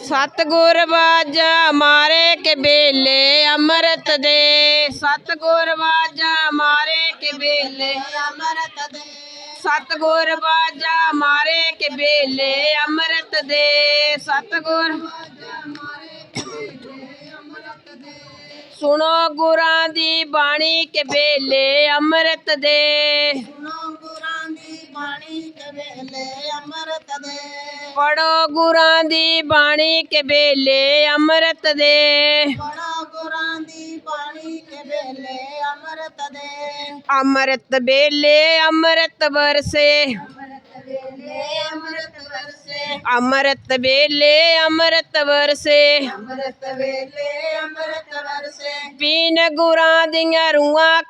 ਸਤਗੁਰ ਬਾਜਾ ਮਾਰੇ ਕੇ ਬੇਲੇ ਅੰਮ੍ਰਿਤ ਦੇ। ਸਤਗੁਰ ਬਾਜਾ ਮਾਰੇ ਕੇ ਬੇਲੇ ਅੰਮ੍ਰਿਤ ਦੇ। ਸਤਗੁਰ ਬਾਜਾ ਮਾਰੇ ਕੇ ਬੇਲੇ ਅੰਮ੍ਰਿਤ ਦੇ। ਸਤਗੁਰ ਸੁਣੋ ਗੁਰਾਂ ਦੀ ਬਾਣੀ ਕੇ ਬੇਲੇ ਅੰਮ੍ਰਿਤ ਦੇ। ਬਾਣੀ ਕੇ ਵੇਲੇ ਅੰਮ੍ਰਿਤ ਦੇ ਪੜੋ ਗੁਰਾਂ ਦੀ ਬਾਣੀ ਕੇ ਬੇਲੇ ਅੰਮ੍ਰਿਤ ਦੇ ਪੜੋ ਗੁਰਾਂ ਦੀ ਬਾਣੀ ਕੇ ਵੇਲੇ ਅੰਮ੍ਰਿਤ ਦੇ ਅੰਮ੍ਰਿਤ ਬੇਲੇ ਅੰਮ੍ਰਿਤ ਵਰਸੇ ਵੇਲੇ ਅੰਮ੍ਰਿਤ ਵਰਸੇ ਅੰਮ੍ਰਿਤ ਬੇਲੇ ਅੰਮ੍ਰਿਤ ਵਰਸੇ ਅੰਮ੍ਰਿਤ ਵੇਲੇ ਅੰਮ੍ਰਿਤ ਵਰਸੇ ਪੀਨ ਗੁਰਾਂ ਦੀਆਂ ਰੂਹਾਂ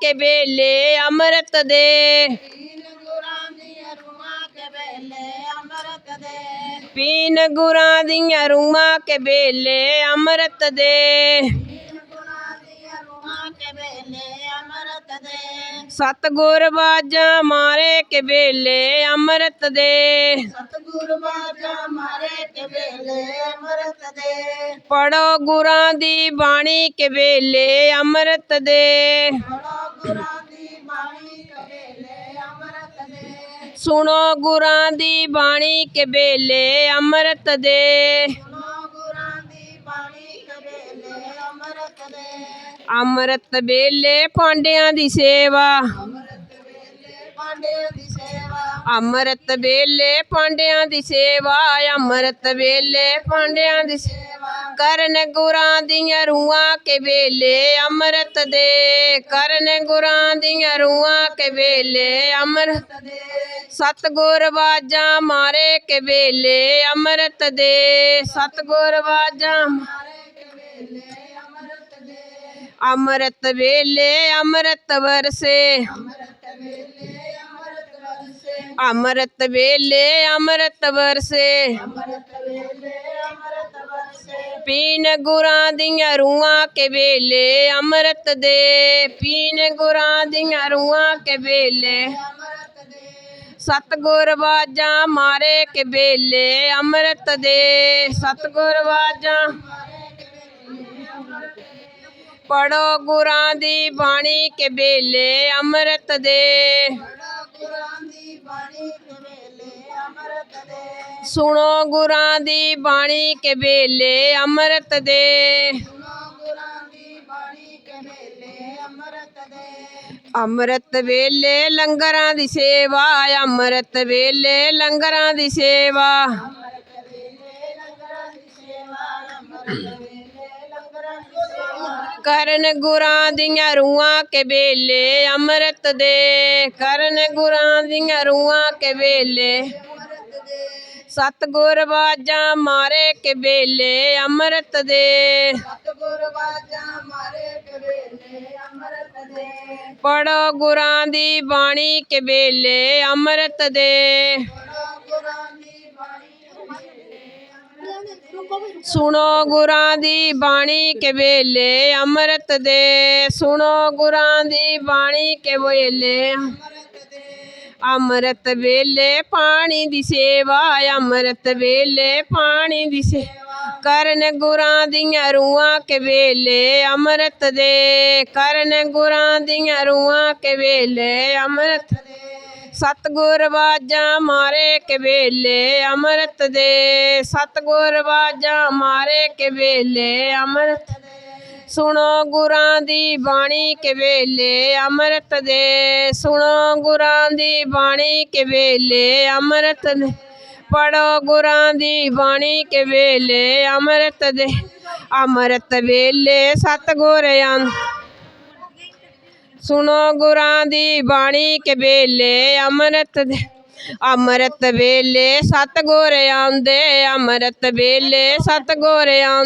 ਪੀਨ ਗੁਰਾਂ ਦੀਆਂ ਰੂਹਾਂ ਕੇ ਬੇਲੇ ਅੰਮ੍ਰਿਤ ਦੇ। ਤੀਨ ਗੁਰਾਂ ਕੇ ਵੇਲੇ ਅੰਮ੍ਰਿਤ ਦੇ। ਬਾਜਾ ਮਾਰੇ ਕੇ ਬੇਲੇ ਅੰਮ੍ਰਿਤ ਦੇ। ਸਤਿਗੁਰ ਬਾਜਾ ਮਾਰੇ ਕੇ ਵੇਲੇ ਅੰਮ੍ਰਿਤ ਦੇ। ਪੜੋ ਗੁਰਾਂ ਦੀ ਬਾਣੀ ਕੇ ਬੇਲੇ ਅੰਮ੍ਰਿਤ ਦੇ। ਪੜੋ ਗੁਰਾਂ ਸੁਣੋ ਗੁਰਾਂ ਦੀ ਬਾਣੀ ਕੇ ਬੇਲੇ ਅੰਮ੍ਰਿਤ ਦੇ। ਸੁਣੋ ਵੇਲੇ ਅੰਮ੍ਰਿਤ ਬੇਲੇ ਪਾਂਡਿਆਂ ਦੀ ਸੇਵਾ। ਅੰਮ੍ਰਿਤ ਵੇਲੇ ਪਾਂਡੇ ਦੀ ਸੇਵਾ, ਅੰਮ੍ਰਿਤ ਬੇਲੇ ਪਾਂਡਿਆਂ ਦੀ ਸੇਵਾ। ਅੰਮ੍ਰਿਤ ਬੇਲੇ ਪਾਂਡਿਆਂ ਦੀ ਕਰਨ ਗੁਰਾਂ ਦੀਆਂ ਰੂਹਾਂ ਕੇ ਵੇਲੇ ਅੰਮ੍ਰਿਤ ਦੇ। ਕਰਨ ਗੁਰਾਂ ਦੀਆਂ ਰੂਹਾਂ ਕੇ ਵੇਲੇ ਅੰਮ੍ਰਿਤ ਦੇ। ਸਤਗੁਰ ਬਾਜਾ ਮਾਰੇ ਕੇ ਵੇਲੇ ਅੰਮ੍ਰਿਤ ਦੇ। ਸਤਗੁਰ ਬਾਜਾ ਅੰਮ੍ਰਿਤ ਵੇਲੇ ਅੰਮ੍ਰਿਤ ਵਰਸੇ। ਅੰਮ੍ਰਿਤ ਵੇਲੇ ਅੰਮ੍ਰਿਤ ਵਰਸੇ। ਅੰਮ੍ਰਿਤ ਪੀਨ ਗੁਰਾਂ ਦੀਆਂ ਰੂਹਾਂ ਕੇ ਵੇਲੇ ਅੰਮ੍ਰਿਤ ਦੇ। ਪੀਨ ਗੁਰਾਂ ਦੀਆਂ ਰੂਹਾਂ ਕੇ ਵੇਲੇ ਸਤਗੁਰ ਬਾਜਾ ਮਾਰੇ ਕੇ ਵੇਲੇ ਅੰਮ੍ਰਿਤ ਦੇ। ਸਤਗੁਰ ਬਾਜਾ ਪੜੋ ਗੁਰਾਂ ਦੀ ਬਾਣੀ ਕੇ ਬੇਲੇ ਅੰਮ੍ਰਿਤ ਦੇ। ਸੁਣੋ ਗੁਰਾਂ ਦੀ ਬਾਣੀ ਕੇ ਬੇਲੇ ਅੰਮ੍ਰਿਤ ਦੇ। ਅੰਮ੍ਰਿਤ ਵੇਲੇ ਲੰਗਰਾਂ ਦੀ ਸੇਵਾ, ਅੰਮ੍ਰਿਤ ਵੇਲੇ ਲੰਗਰਾਂ ਦੀ ਸੇਵਾ। ਕਰਨ ਗੁਰਾਂ ਦੀਆਂ ਰੂਹਾਂ ਕੇ ਵੇਲੇ, ਅੰਮ੍ਰਿਤ ਦੇ। ਕਰਨ ਗੁਰਾਂ ਦੀਆਂ ਰੂਹਾਂ ਕੇ ਵੇਲੇ। ਸਤਗੁਰ ਬਾਜਾ ਮਾਰੇ ਕੇ ਵੇਲੇ ਅੰਮ੍ਰਿਤ ਦੇ। ਸਤਿਗੁਰ ਬਾਜਾ ਮਾਰੇ ਕੇ ਵੇਲੇ ਅੰਮ੍ਰਿਤ ਦੇ। ਪੜੋ ਗੁਰਾਂ ਦੀ ਬਾਣੀ ਕੇ ਵੇਲੇ ਅੰਮ੍ਰਿਤ ਦੇ। ਸੁਣੋ ਗੁਰਾਂ ਦੀ ਬਾਣੀ ਕੇ ਵੇਲੇ ਅੰਮ੍ਰਿਤ ਦੇ। ਸੁਣੋ ਗੁਰਾਂ ਦੀ ਬਾਣੀ ਕੇ ਵੇਲੇ ਅੰਮ੍ਰਿਤ ਅੰਮ੍ਰਿਤ ਵੇਲੇ ਪਾਣੀ ਦੀ ਸੇਵਾ, ਅੰਮ੍ਰਿਤ ਵੇਲੇ ਪਾਣੀ ਦੀ ਸੇਵਾ। ਕਰਨ ਗੁਰਾਂ ਦੀਆਂ ਰੂਹਾਂ ਕੇ ਵੇਲੇ, ਅੰਮ੍ਰਿਤ ਦੇ। ਕਰਨ ਗੁਰਾਂ ਦੀਆਂ ਰੂਹਾਂ ਕੇ ਵੇਲੇ, ਅੰਮ੍ਰਿਤ ਸਤਗੁਰ ਬਾਜਾ ਮਾਰੇ ਕੇ ਵੇਲੇ, ਅੰਮ੍ਰਿਤ ਦੇ। ਸਤਗੁਰ ਬਾਜਾ ਮਾਰੇ ਕੇ ਵੇਲੇ, ਅੰਮ੍ਰਿਤ ਸੁਣੋ ਗੁਰਾਂ ਦੀ ਬਾਣੀ ਕੇ ਵੇਲੇ ਅੰਮ੍ਰਿਤ ਦੇ? ਸੁਣੋ ਗੁਰਾਂ ਦੀ ਬਾਣੀ ਕੇ ਅੰਮ੍ਰਿਤ ਦੇ? ਪੜੋ ਗੁਰਾਂ ਦੀ ਬਾਣੀ ਕੇ ਵੇਲੇ ਅੰਮ੍ਰਿਤ ਦੇ? ਅੰਮ੍ਰਿਤ ਵੇਲੇ ਸਤਗੁਰ ਆਂ ਸੁਣੋ ਗੁਰਾਂ ਦੀ ਬਾਣੀ ਕੇ ਵੇਲੇ ਅੰਮ੍ਰਿਤ ਦੇ? ਅੰਮ੍ਰਿਤ ਵੇਲੇ ਸਤਗੁਰ ਆਉਂਦੇ, ਅੰਮ੍ਰਿਤ ਵੇਲੇ ਸਤਗੁਰ ਆਉਂਦੇ।